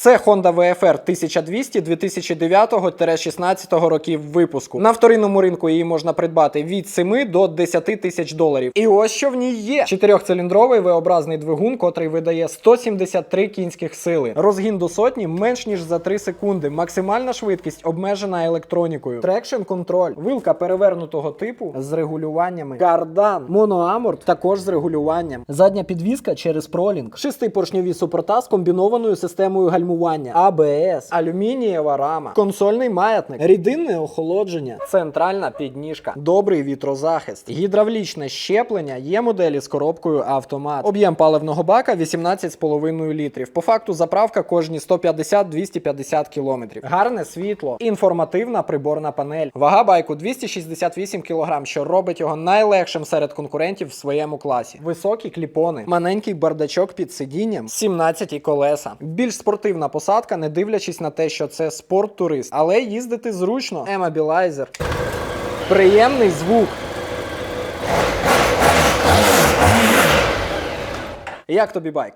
Це Honda VFR 1200 2009-16 років випуску. На вторинному ринку її можна придбати від 7 до 10 тисяч доларів. І ось що в ній є: чотирьохциліндровий V-образний двигун, котрий видає 173 кінських сили. Розгін до сотні менш ніж за 3 секунди. Максимальна швидкість обмежена електронікою. Трекшн контроль, вилка перевернутого типу з регулюваннями. Кардан, моноаморт також з регулюванням. Задня підвіска через пролінг. Шестипоршньові супорта з комбінованою системою гальмування. АБС, алюмінієва рама, консольний маятник, рідинне охолодження, центральна підніжка, добрий вітрозахист, гідравлічне щеплення. Є моделі з коробкою автомат. Об'єм паливного бака 18,5 літрів. По факту заправка кожні 150-250 кілометрів. Гарне світло, інформативна приборна панель. Вага байку 268 кг, що робить його найлегшим серед конкурентів в своєму класі. Високі кліпони, маленький бардачок під сидінням, 17 колеса. Більш спортивна посадка, не дивлячись на те, що це спорт-турист, але їздити зручно. Емобілайзер. Приємний звук. Як тобі байк?